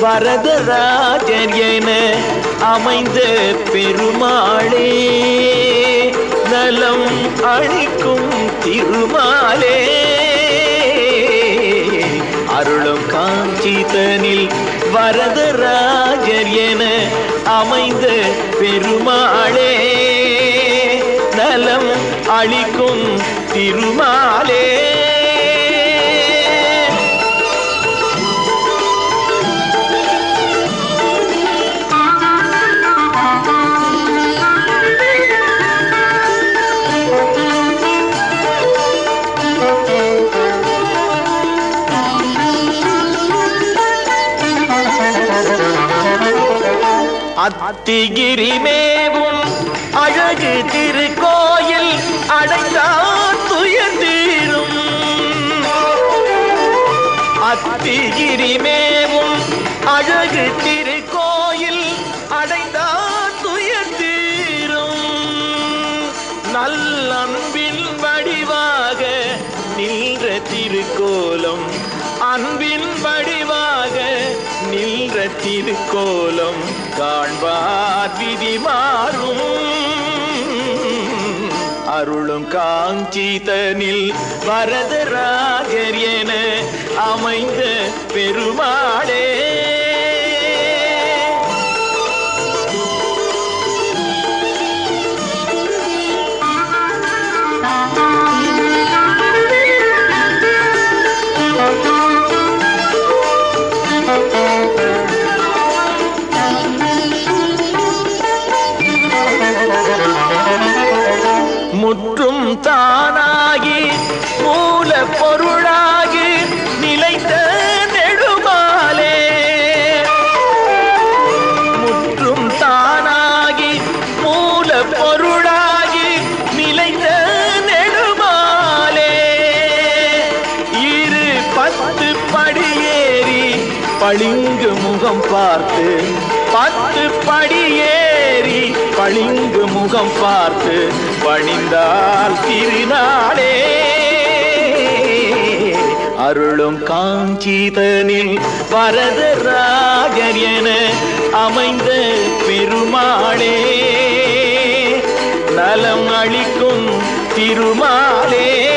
வரதராஜர் என அமைந்த பெருமாளே நலம் அழிக்கும் திருமாலே. அருளும் காஞ்சிதனில் வரதராஜர் என அமைந்த பெருமாளே நலம் அழிக்கும் திருமாலே. அத்திகிரி மேவும் அழகு திருக்கோயில் அடைந்தார் துயந்தீரும் அத்திகிரி மேவும் அழகு திருக்கோயில் அடைந்தார் துயந்தீரும் நல்லன்பின் வடிவாக நின்ற திருக்கோலம் அன்பின் வடிவாக நின்ற திருக்கோலம் காண்பார் விதி மாறும். அருளும் காஞ்சிதனில் வரதராஜர் என அமைந்த பெருமாளே. தானாகி மூல பொருளாகி நிலைத்த நெடுமாலே. முற்றும் தானாகி மூல பொருளாகி நிலைத்த நெடுமாலே. இரு பத்து படியேறி பளிங்கு முகம் பார்த்து பத்து படியேறி பளிங்கு முகம் பார்த்து பணிந்தால் திருநாளே. அருளும் காஞ்சிதனில் வரதராஜர் என அமைந்த பெருமாளே. நலம் அளிக்கும் திருமாலே.